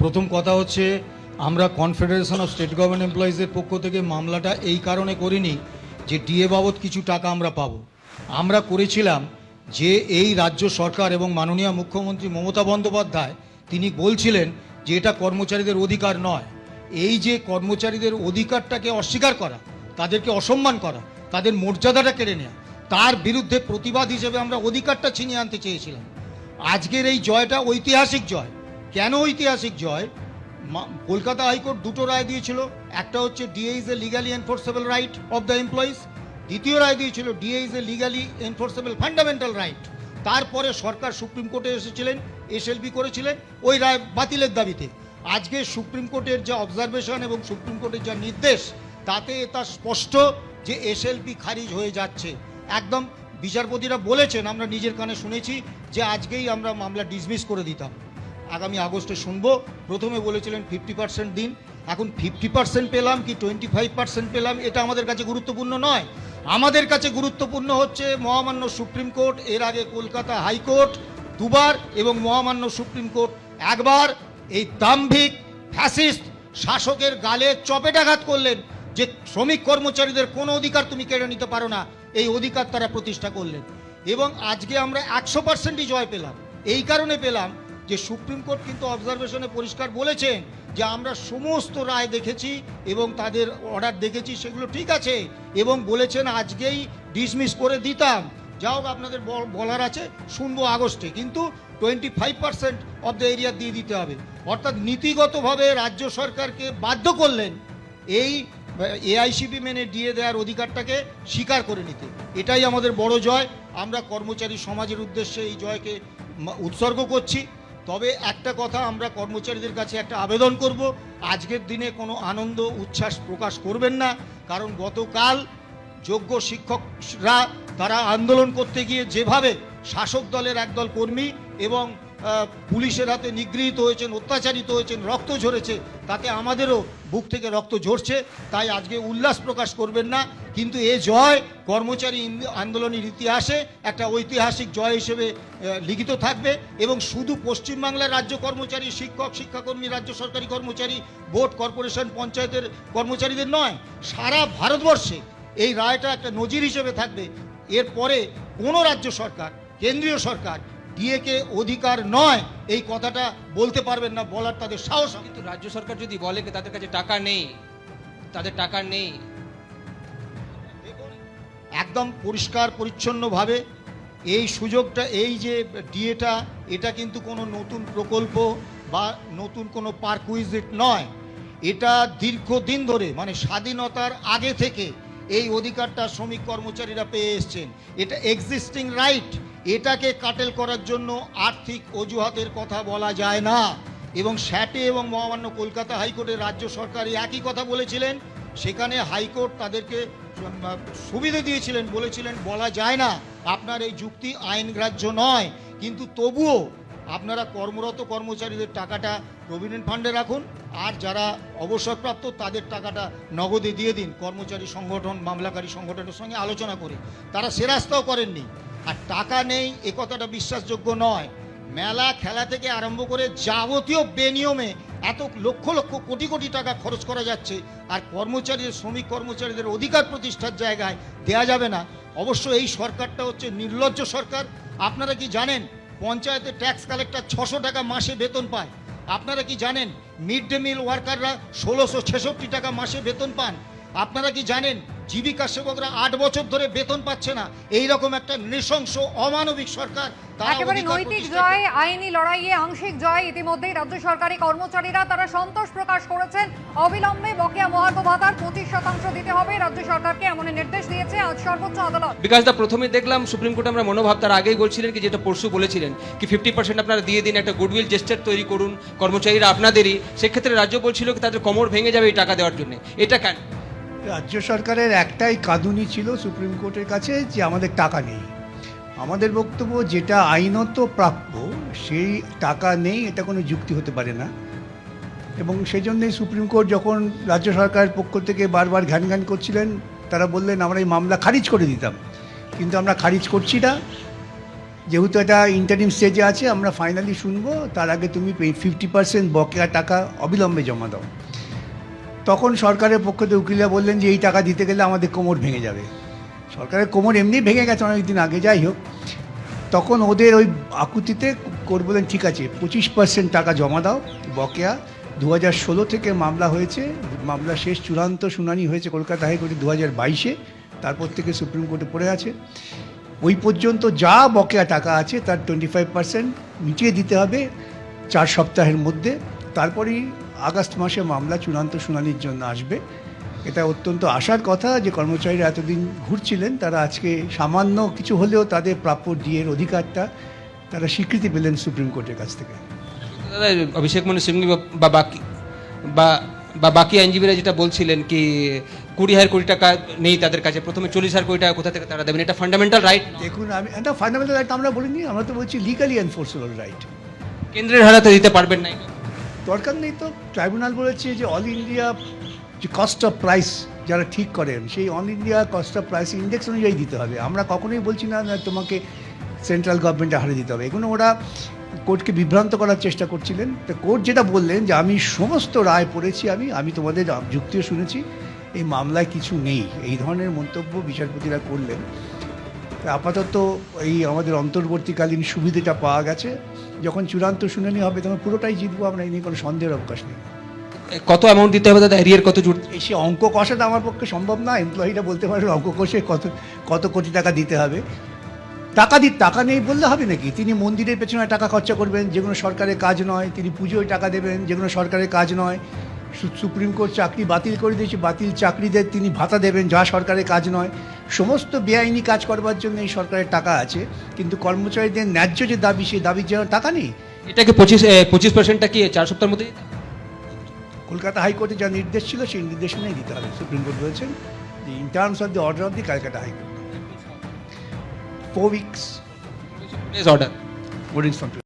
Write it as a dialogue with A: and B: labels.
A: প্রথম কথা হচ্ছে, আমরা কনফেডারেশন অফ স্টেট গভর্নমেন্ট এমপ্লয়িজের পক্ষ থেকে মামলাটা এই কারণে করিনি যে ডিএ বাবদ কিছু টাকা আমরা পাবো। আমরা করেছিলাম যে এই রাজ্য সরকার এবং মাননীয় মুখ্যমন্ত্রী মমতা বন্দ্যোপাধ্যায় তিনি বলছিলেন যে এটা কর্মচারীদের অধিকার নয়। এই যে কর্মচারীদের অধিকারটাকে অস্বীকার করা, তাদেরকে অসম্মান করা, তাদের মর্যাদাটা কেড়ে নেওয়া তার বিরুদ্ধে প্রতিবাদ হিসেবে আমরা অধিকারটা ছিনিয়ে আনতে চেয়েছিলাম। আজকের এই জয়টা ঐতিহাসিক জয়। কেন ঐতিহাসিক জয়? কলকাতা হাইকোর্ট দুটো রায় দিয়েছিল। একটা হচ্ছে DA is a legally enforceable right of the employees দ্বিতীয় রায় দিয়েছিল DA is a legally enforceable fundamental right তারপরে সরকার সুপ্রিম কোর্টে এসেছিলেন এসএলপি করেছিলেন, ওই রায় বাতিলের দাবিতে। আজকে সুপ্রিম কোর্টের যা অবজারভেশন এবং সুপ্রিম কোর্টের যা নির্দেশ, তাতে তা স্পষ্ট যে এসএলপি খারিজ হয়ে যাচ্ছে। একদম বিচারপতিরা বলেছেন, আমরা নিজের কানে শুনেছি যে আজকেই আমরা মামলা ডিসমিস করে দিতাম। আগামী আগস্টে শুনব। প্রথমে বলেছিলেন ফিফটি পার্সেন্ট দিন। এখন ফিফটি পার্সেন্ট পেলাম কি টোয়েন্টি ফাইভ পার্সেন্ট পেলাম, এটা আমাদের কাছে গুরুত্বপূর্ণ নয়। আমাদের কাছে গুরুত্বপূর্ণ হচ্ছে মহামান্য সুপ্রিম কোর্ট, এর আগে কলকাতা হাইকোর্ট দুবার এবং মহামান্য সুপ্রিম কোর্ট একবার এই দাম্ভিক ফ্যাসিস্ট শাসকের গালে চপেটাঘাত করলেন যে শ্রমিক কর্মচারীদের কোনো অধিকার তুমি কেড়ে নিতে পারো না, এই অধিকার তারা প্রতিষ্ঠা করলেন। এবং আজকে আমরা একশো পার্সেন্টই জয় পেলাম। এই কারণে পেলাম যে সুপ্রিম কোর্ট কিন্তু অবজারভেশনে পরিষ্কার বলেছেন যে আমরা সমস্ত রায় দেখেছি এবং তাদের অর্ডার দেখেছি, সেগুলো ঠিক আছে এবং বলেছেন আজকেই ডিসমিস করে দিতাম। যা হোক আপনাদের বলার আছে, শুনব আগস্টে। কিন্তু twenty five percent of the area দিয়ে দিতে হবে। অর্থাৎ নীতিগতভাবে রাজ্য সরকারকে বাধ্য করলেন এই এআইসিপি মেনে দিয়ে দেওয়ার অধিকারটাকে স্বীকার করে নিতে। এটাই আমাদের বড় জয়। আমরা কর্মচারী সমাজের উদ্দেশ্যে এই জয়কে উৎসর্গ করছি। তবে একটা কথা আমরা কর্মচারীদের কাছে একটা আবেদন করব, আজকের দিনে কোনো আনন্দ, উচ্ছ্বাস প্রকাশ করবেন না, কারণ গতকাল যোগ্য শিক্ষকরা তারা আন্দোলন করতে গিয়ে যেভাবে শাসক দলের একদল কর্মী এবং পুলিশের হাতে নিগৃহীত হয়েছেন, অত্যাচারিত হয়েছেন, রক্ত ঝরেছে, তাতে আমাদেরও বুক থেকে রক্ত ঝরছে, তাই আজকে উল্লাস প্রকাশ করবেন না। কিন্তু এ জয় কর্মচারী আন্দোলনের ইতিহাসে একটা ঐতিহাসিক জয় হিসেবে লিখিত থাকবে এবং শুধু পশ্চিমবাংলার রাজ্য কর্মচারী, শিক্ষক, শিক্ষাকর্মী, রাজ্য সরকারি কর্মচারী, বোর্ড, কর্পোরেশন, পঞ্চায়েতের কর্মচারীদের নয়, সারা ভারতবর্ষে এই রায়টা একটা নজির হিসেবে থাকবে। এরপরে কোনো রাজ্য সরকার, কেন্দ্রীয় সরকার ডিএকে অধিকার নয় এই কথাটা বলতে পারবেন না বলার তাদের সাহস
B: কিন্তু রাজ্য সরকার যদি বলে কি তাদের কাছে টাকা নেই তাদের টাকা নেই।
A: একদম পরিষ্কার পরিচ্ছন্নভাবে এই সুযোগটা এই যে ডিএটা এটা কিন্তু কোনো নতুন প্রকল্প বা নতুন কোনো পার্কুইজিট নয়। এটা দীর্ঘদিন ধরে মানে স্বাধীনতার আগে থেকে এই অধিকারটা শ্রমিক কর্মচারীরা পেয়ে এসছেন। এটা এক্সিস্টিং রাইট এটাকে কাটেল করার জন্য আর্থিক অজুহাতের কথা বলা যায় না। এবং স্যাটে এবং মহামান্য কলকাতা হাইকোর্টের রাজ্য সরকার একই কথা বলেছিলেন। সেখানে হাইকোর্ট তাদেরকে সুবিধে দিয়েছিলেন, বলেছিলেন, বলা যায় না। আপনার এই যুক্তি আইনগ্রাহ্য নয়। কিন্তু তবুও আপনারা কর্মরত কর্মচারীদের টাকাটা প্রভিডেন্ট ফান্ডে রাখুন। আর যারা অবসরপ্রাপ্ত, তাদের টাকাটা নগদে দিয়ে দিন। কর্মচারী সংগঠন, মামলাকারী সংগঠনের সঙ্গে আলোচনা করে। তারা সে রাস্তাও করেননি। আর টাকা নেই, এ কথাটা বিশ্বাসযোগ্য নয়। মেলা খেলা থেকে আরম্ভ করে যাবতীয় বেনিয়মে এত লক্ষ লক্ষ কোটি কোটি টাকা খরচ করা যাচ্ছে, আর কর্মচারীদের, শ্রমিক কর্মচারীদের অধিকার প্রতিষ্ঠার জায়গায় দেয়া যাবে না। অবশ্য এই সরকারটা হচ্ছে নির্লজ্জ সরকার। আপনারা কি জানেন, পঞ্চায়েতে ট্যাক্স কালেক্টর ছশো টাকা মাসে বেতন পায়? আপনারা কি জানেন মিড ডে মিল ওয়ার্কাররা ষোলোশো ছেষট্টি টাকা মাসে বেতন পান? আপনারা কি জানেন জীবিকা সেবকরা আট বছর ধরে বেতন পাচ্ছে না? এই রকম একটা নৃশংস অমানবিক সরকার
C: একেবারে নৈতিক জয় আইনি লড়াইয়ে আংশিক জয় ইতিমধ্যেই রাজ্য সরকারি কর্মচারীরা তারা সন্তোষ প্রকাশ করেছেন। অবিলম্বে বকেয়া মহার্ঘ ভাতার পঁচিশ শতাংশ দিতে হবে। রাজ্য সরকারকে এমন নির্দেশ দিয়েছে আজ সর্বোচ্চ আদালত।
B: বিকাশ দা প্রথমে দেখলাম সুপ্রিম কোর্টে আমরা মনোভাব তার আগেই বলছিলেন কি যেটা পরশু বলেছিলেন কি ফিফটি পার্সেন্ট আপনারা দিয়ে দিন একটা গুডউইল জেস্টার তৈরি করুন কর্মচারীরা আপনাদেরই। সেক্ষেত্রে রাজ্য বলছিল কি তাদের কোমর ভেঙে যাবে এই টাকা দেওয়ার জন্য। এটা কেন?
D: রাজ্য সরকারের একটাই কাঁদুনি ছিল সুপ্রিম কোর্টের কাছে যে আমাদের টাকা নেই। আমাদের বক্তব্য যেটা আইনত প্রাপ্য, সেই টাকা নেই, এটা কোনো যুক্তি হতে পারে না। এবং সেই জন্যই সুপ্রিম কোর্ট যখন রাজ্য সরকারের পক্ষ থেকে বারবার ঘ্যান ঘ্যান করছিলেন, তারা বললেন, আমরা এই মামলা খারিজ করে দিতাম। কিন্তু আমরা খারিজ করছি না। যেহেতু এটা ইন্টারিম স্টেজে আছে, আমরা ফাইনালি শুনব। তার আগে তুমি ফিফটি পার্সেন্ট বকেয়া টাকা অবিলম্বে জমা দাও। তখন সরকারের পক্ষ থেকে উকিলরা বললেন যে, এই টাকা দিতে গেলে আমাদের কোমর ভেঙে যাবে। সরকারের কোমর এমনি ভেঙে গেছে অনেকদিন আগে, যাই হোক। তখন ওদের ওই আকুতিতে কোর্ট বলেন ঠিক আছে, পঁচিশ পার্সেন্ট টাকা জমা দাও, বকেয়া। দু হাজার ষোলো থেকে মামলা হয়েছে, মামলা শেষ, চূড়ান্ত শুনানি হয়েছে কলকাতা হাইকোর্টে দু হাজার বাইশে, তারপর থেকে সুপ্রিম কোর্টে পড়ে আছে। ওই পর্যন্ত যা বকেয়া টাকা আছে, তার টোয়েন্টি ফাইভ পার্সেন্ট মিটিয়ে দিতে হবে চার সপ্তাহের মধ্যে। তারপরেই আগস্ট মাসে মামলা চূড়ান্ত শুনানির জন্য আসবে। এটা অত্যন্ত আশার কথা যে কর্মচারীরা এতদিন ঘুরছিলেন তারা আজকে সামান্য কিছু হলেও তাদের প্রাপ্য ডিএর অধিকারটা তারা স্বীকৃতি পেলেন সুপ্রিম কোর্টের কাছ থেকে।
B: দাদা অভিষেক মনু সিংভি বা বাকি বা বা বাকি আইনজীবীরা যেটা বলছিলেন কি কুড়ি হাজার কোটি টাকা নেই তাদের কাছে প্রথমে চল্লিশ হাজার কোটি টাকা কোথা থেকে তারা দেবেন? এটা ফান্ডামেন্টাল রাইট
D: দেখুন আমি এটা ফান্ডামেন্টাল রাইট আমরা বলিনি আমরা তো বলছি লিগালি এনফোর্সেবল রাইট
B: কেন্দ্রের হারাতে দিতে পারবেন না।
D: দরকার নেই তো। ট্রাইব্যুনাল বলেছে যে অল ইন্ডিয়া যে কস্ট অফ প্রাইস যারা ঠিক করেন, সেই all India cost of price index অনুযায়ী দিতে হবে। আমরা কখনোই বলছি না তোমাকে সেন্ট্রাল গভর্নমেন্টে হারে দিতে হবে। এগুলো ওরা কোর্টকে বিভ্রান্ত করার চেষ্টা করছিলেন। তো কোর্ট যেটা বললেন যে, আমি সমস্ত রায় পড়েছি আমি আমি তোমাদের যুক্তিও শুনেছি, এই মামলায় কিছু নেই। এই ধরনের মন্তব্য বিচারপতিরা করলেন। আপাতত এই আমাদের অন্তর্বর্তীকালীন সুবিধাটা পাওয়া গেছে। যখন চূড়ান্ত শুনানি হবে তখন পুরোটাই জিতবো আমরা এই নিয়ে কোনো সন্দেহের অবকাশ নেই।
B: কত অ্যামাউন্ট দিতে হবে? দাদা এরিয়ার কত
D: এই সে অঙ্ক কষাটা আমার পক্ষে সম্ভব না। এমপ্লয়িরা বলতে পারে অঙ্ক কষে কত কত কোটি টাকা দিতে হবে। টাকা দি টাকা নেই বললে হবে নাকি? তিনি মন্দিরের পেছনে টাকা খরচা করবেন যেগুলো সরকারের কাজ নয়। তিনি পুজোয় টাকা দেবেন যেগুলো সরকারের কাজ নয়। সুপ্রিম কোর্ট চাকরি বাতিল করে দিয়েছে বাতিল চাকরিদের তিনি ভাতা দেবেন যা সরকারের কাজ নয়। সমস্ত বেআইনি কাজ করবার জন্য এই সরকারের টাকা আছে কিন্তু কর্মচারীদের ন্যায্য যে দাবি সেই দাবির জন্য টাকা নেই।
B: এটাকে পঁচিশ পঁচিশ পার্সেন্টটা কি চার সপ্তাহের মধ্যে
D: কলকাতা হাইকোর্টে যা নির্দেশ ছিল সেই নির্দেশনাই দিতে হবে। সুপ্রিম কোর্ট বলেছেন যে in terms of the order of the Calcutta high court four weeks. Boarding